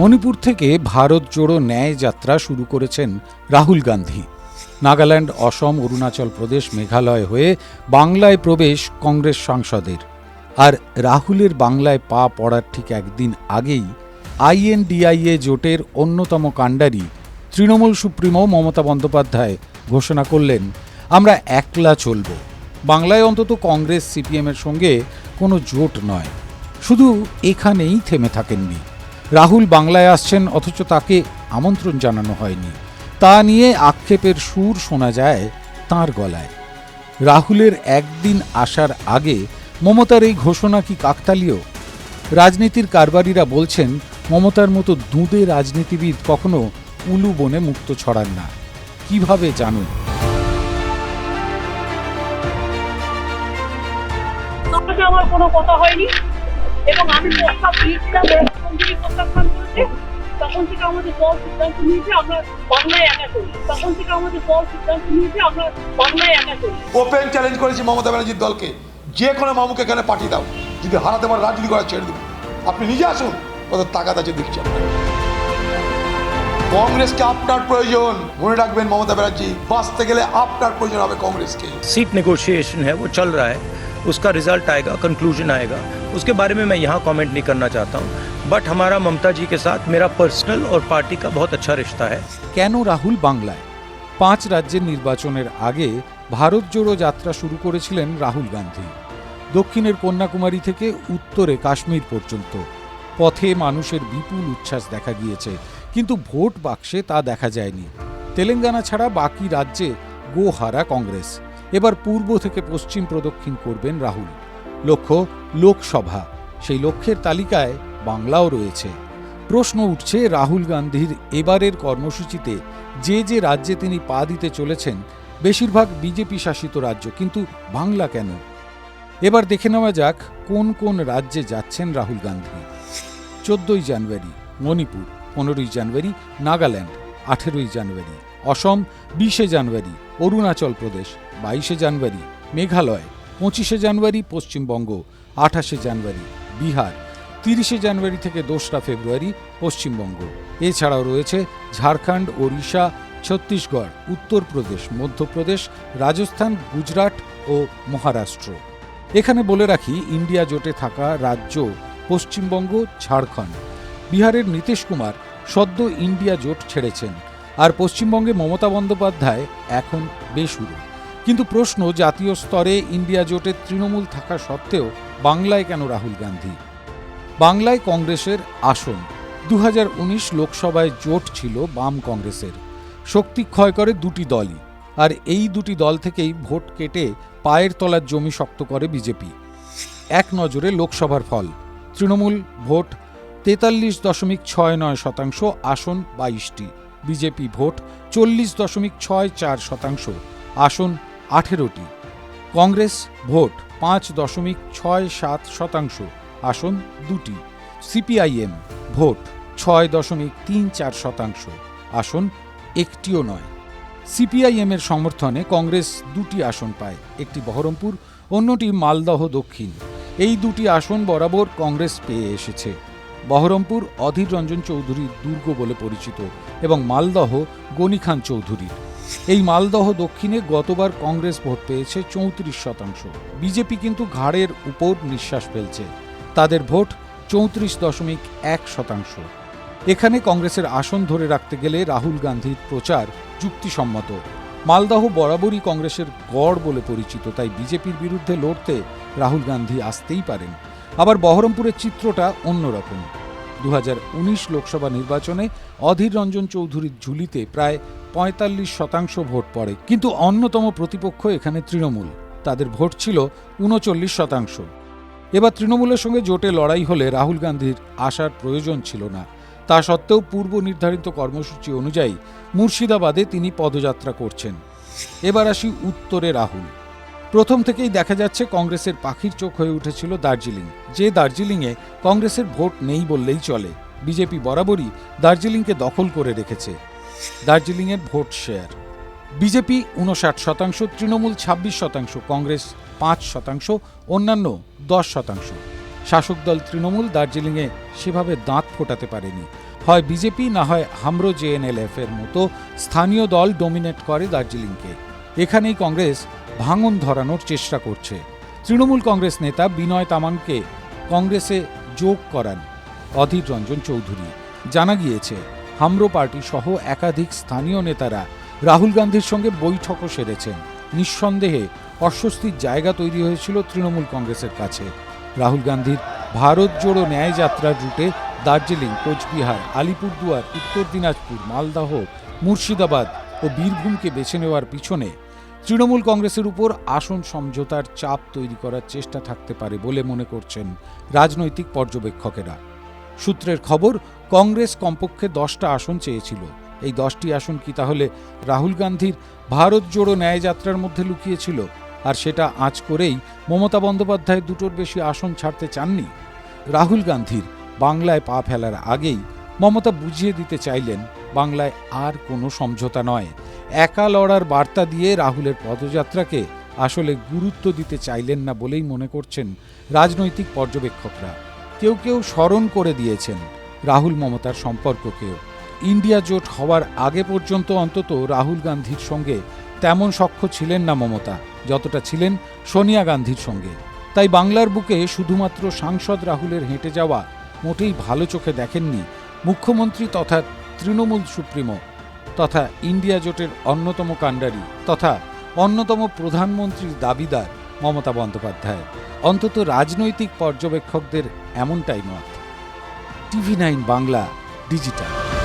মণিপুর থেকে ভারত জোড়ো ন্যায় যাত্রা শুরু করেছেন রাহুল গান্ধী। নাগাল্যান্ড, অসম, অরুণাচল প্রদেশ মেঘালয় হয়ে বাংলায় প্রবেশ কংগ্রেস সাংসদের। আর রাহুলের বাংলায় পা পড়ার ঠিক একদিন আগেই আইএনডিআইএ জোটের অন্যতম কাণ্ডারি তৃণমূল সুপ্রিমো মমতা বন্দ্যোপাধ্যায় ঘোষণা করলেন, আমরা একলা চলব। বাংলায় অন্তত কংগ্রেস, সিপিএমের সঙ্গে কোনো জোট নয়। শুধু এখানেই থেমে থাকেননি। রাহুল বাংলায় আসছেন, অথচ তাকে আমন্ত্রণ জানানো হয়নি। তা নিয়ে আক্ষেপের সুর শোনা যায় তার গলায়। রাহুলের একদিন আসার আগে মমতার এই ঘোষণা কি কাকতালীয়? রাজনীতির কারবারিরা বলছেন, মমতার মতো দুঁদে রাজনীতিবিদ কখনো উলু বনে মুক্ত ছড়ান না। কীভাবে জানুন? আমার কোনো কথা হয়নি এবং আমি প্রস্তাব দিয়েছিলাম থেকে প্রত্যাখ্যান করেছে তখন থেকে আমাদের দল সিদ্ধান্ত নিয়েছে, আমরা বাংলায় একা করি। তখন থেকে আমাদের দল সিদ্ধান্ত নিয়েছে, আমরা বাংলায় একা করি। ওপেন চ্যালেঞ্জ করেছি মমতা ব্যানার্জির দলকে। যে কোনো মামুকে এখানে পাঠিয়ে দাও। যদি হারাতে পারে, রাজনীতি করা ছেড়ে দেবো। আপনি নিজে আসুন, কত তাকাত আছে দেখছি আপনার। কংগ্রেসকে আপনার প্রয়োজন মনে রাখবেন মমতা ব্যানার্জি বাঁচতে গেলে আপনার প্রয়োজন হবে কংগ্রেসকে सीट नेगोशिएशन है वो चल रहा है उसका रिजल्ट आएगा कंक्लूजन आएगा उसके बारे में मैं यहाँ कमेंट नहीं करना चाहता हूँ बट हमारा ममता जी के साथ मेरा पर्सनल और पार्टी का बहुत अच्छा रिश्ता है কেন রাহুল বাংলায় পাঁচ রাজ্যের নির্বাচনের আগে ভারত জোড়ো যাত্রা শুরু করেছিলেন রাহুল গান্ধী দক্ষিণের কন্যাকুমারী থেকে উত্তরে কাশ্মীর পর্যন্ত পথে মানুষের বিপুল উচ্ছ্বাস দেখা গিয়েছে কিন্তু ভোট বাক্সে তা দেখা যায়নি। তেলেঙ্গানা ছাড়া বাকি রাজ্যে গোহারা কংগ্রেস। এবার পূর্ব থেকে পশ্চিম প্রদক্ষিণ করবেন রাহুল। লক্ষ্য, লোকসভা। সেই লক্ষ্যের তালিকায় বাংলাও রয়েছে। প্রশ্ন উঠছে রাহুল গান্ধীর এবারের কর্মসূচিতে যে যে রাজ্যে তিনি পা দিতে চলেছেন, বেশিরভাগ বিজেপি শাসিত রাজ্য, কিন্তু বাংলা কেন? এবার দেখে নেওয়া যাক কোন কোন রাজ্যে যাচ্ছেন রাহুল গান্ধী। চোদ্দই জানুয়ারি, মণিপুর। পনেরোই জানুয়ারি, নাগাল্যান্ড, আঠেরোই জানুয়ারি, অসম, বিশে জানুয়ারি, অরুণাচল প্রদেশ, বাইশে জানুয়ারি, মেঘালয়, পঁচিশে জানুয়ারি, পশ্চিমবঙ্গ, আঠাশে জানুয়ারি, বিহার, তিরিশে জানুয়ারি থেকে দোসরা ফেব্রুয়ারি, পশ্চিমবঙ্গ। এছাড়াও রয়েছে ঝাড়খণ্ড, ওড়িশা, ছত্তিশগড়, উত্তরপ্রদেশ, মধ্যপ্রদেশ, রাজস্থান, গুজরাট ও মহারাষ্ট্র। এখানে বলে রাখি, ইন্ডিয়া জোটে থাকা রাজ্য পশ্চিমবঙ্গ, ঝাড়খণ্ড। বিহারের নীতিশ কুমার সদ্য ইন্ডিয়া জোট ছেড়েছেন। আর পশ্চিমবঙ্গে মমতা বন্দ্যোপাধ্যায় এখন বেসুরো। কিন্তু প্রশ্ন জাতীয় স্তরে ইন্ডিয়া জোটের তৃণমূল থাকা সত্ত্বেও বাংলায় কেন রাহুল গান্ধী? বাংলায় কংগ্রেসের আসন। দু হাজার উনিশ লোকসভায় জোট ছিল বাম কংগ্রেসের। শক্তি ক্ষয় করে দুটি দলই। আর এই দুটি দল থেকেই ভোট কেটে পায়ের তলার জমি শক্ত করে বিজেপি। এক নজরে লোকসভার ফল। তৃণমূল ভোট তেতাল্লিশ দশমিক ছয় নয় শতাংশ আসন বাইশটি। বিজেপি ভোট চল্লিশ দশমিক ছয় চার শতাংশ, আসন আঠেরোটি। কংগ্রেস ভোট পাঁচ দশমিক ছয় সাত শতাংশ, আসন দুটি। সিপিআইএম ভোট ছয় দশমিক তিন চার শতাংশ, আসন একটিও নয়। সিপিআইএম এর সমর্থনে কংগ্রেস দুটি আসন পায়, একটি বহরমপুর, অন্যটি মালদহ দক্ষিণ। এই দুটি আসন বরাবর কংগ্রেস পেয়ে এসেছে। বহরমপুর অধীর রঞ্জন চৌধুরীর দুর্গ বলে পরিচিত এবং মালদহ গনি খান চৌধুরীর এই মালদহ দক্ষিণে গতবার কংগ্রেস ভোট পেয়েছে চৌত্রিশ শতাংশ। বিজেপি কিন্তু ঘাড়ের উপর নিঃশ্বাস ফেলছে। তাদের ভোট চৌত্রিশ দশমিক এক শতাংশ। এখানে কংগ্রেসের আসন ধরে রাখতে গেলে রাহুল গান্ধীর প্রচার যুক্তিসম্মত। মালদহ বরাবরই কংগ্রেসের গড় বলে পরিচিত, তাই বিজেপির বিরুদ্ধে লড়তে রাহুল গান্ধী আসতেই পারেন। আবার বহরমপুরের চিত্রটা অন্যরকম। দু হাজার উনিশ লোকসভা নির্বাচনে অধীর রঞ্জন চৌধুরীর ঝুলিতে প্রায় পঁয়তাল্লিশ শতাংশ ভোট পড়ে। কিন্তু অন্যতম প্রতিপক্ষ এখানে তৃণমূল। তাদের ভোট ছিল উনচল্লিশ শতাংশ। এবার তৃণমূলের সঙ্গে জোটে লড়াই হলে রাহুল গান্ধীর আসার প্রয়োজন ছিল না। তা সত্ত্বেও পূর্ব নির্ধারিত কর্মসূচি অনুযায়ী মুর্শিদাবাদে তিনি পদযাত্রা করছেন। এবার আসি উত্তরে রাহুল। প্রথম থেকেই দেখা যাচ্ছে কংগ্রেসের পাখির চোখ হয়ে উঠেছিল দার্জিলিং। যে দার্জিলিংয়ে কংগ্রেসের ভোট নেই বললেই চলে। বিজেপি বরাবরই দার্জিলিংকে দখল করে রেখেছে। দার্জিলিংয়ের ভোট শেয়ার। বিজেপি উনষাট শতাংশ, তৃণমূল ছাব্বিশ শতাংশ, কংগ্রেস পাঁচ শতাংশ, অন্যান্য দশ শতাংশ। শাসক দল তৃণমূল দার্জিলিংয়ে সেভাবে দাঁত ফোটাতে পারেনি। হয় বিজেপি, না হয় হামরো জেএনএলএফ এর মতো স্থানীয় দল ডোমিনেট করে দার্জিলিংকে। এখানেই কংগ্রেস ভাঙন ধরানোর চেষ্টা করছে। তৃণমূল কংগ্রেস নেতা বিনয় তামানকে কংগ্রেসে যোগ করান অধীর রঞ্জন চৌধুরী। জানা গিয়েছে, হামরো পার্টি সহ একাধিক স্থানীয় নেতারা রাহুল গান্ধীর সঙ্গে বৈঠকও সেরেছেন। নিঃসন্দেহে অস্বস্তির জায়গা তৈরি হয়েছিল তৃণমূল কংগ্রেসের কাছে। রাহুল গান্ধীর ভারত জোড়ো ন্যায় যাত্রার রুটে দার্জিলিং, কোচবিহার, আলিপুরদুয়ার, উত্তর দিনাজপুর, মালদহ, মুর্শিদাবাদ ও বীরভূমকে বেছে নেওয়ার পিছনে তৃণমূল কংগ্রেসের উপর আসন সমঝোতার চাপ তৈরি করার চেষ্টা থাকতে পারে বলে মনে করছেন রাজনৈতিক পর্যবেক্ষকেরা। সূত্রের খবর, কংগ্রেস কমপক্ষে দশটা আসন চেয়েছিল। এই দশটি আসন কি তাহলে রাহুল গান্ধীর ভারত জোড়ো ন্যায়যাত্রার মধ্যে লুকিয়েছিল আর সেটা আঁচ করেই মমতা বন্দ্যোপাধ্যায় দুটোর বেশি আসন ছাড়তে চাননি? রাহুল গান্ধীর বাংলায় পা ফেলার আগেই মমতা বুঝিয়ে দিতে চাইলেন, বাংলায় আর কোনো সমঝোতা নয়। একা লড়ার বার্তা দিয়ে রাহুলের পদযাত্রাকে আসলে গুরুত্ব দিতে চাইলেন না বলেই মনে করছেন রাজনৈতিক পর্যবেক্ষকরা। কেউ কেউ স্মরণ করে দিয়েছেন রাহুল মমতার সম্পর্ককেও। ইন্ডিয়া জোট হওয়ার আগে পর্যন্ত অন্তত রাহুল গান্ধীর সঙ্গে তেমন সখ্য ছিলেন না মমতা, যতটা ছিলেন সোনিয়া গান্ধীর সঙ্গে। তাই বাংলার বুকে শুধুমাত্র সাংসদ রাহুলের হেঁটে যাওয়া মোটেই ভালো চোখে দেখেননি মুখ্যমন্ত্রী তথা তৃণমূল সুপ্রিমো। তথা ইন্ডিয়া জোটের অন্যতম কাণ্ডারি তথা অন্যতম প্রধানমন্ত্রীর দাবিদার মমতা বন্দ্যোপাধ্যায়। অন্তত রাজনৈতিক পর্যবেক্ষকদের এমনটাই মত। TV nine Bangla, digital.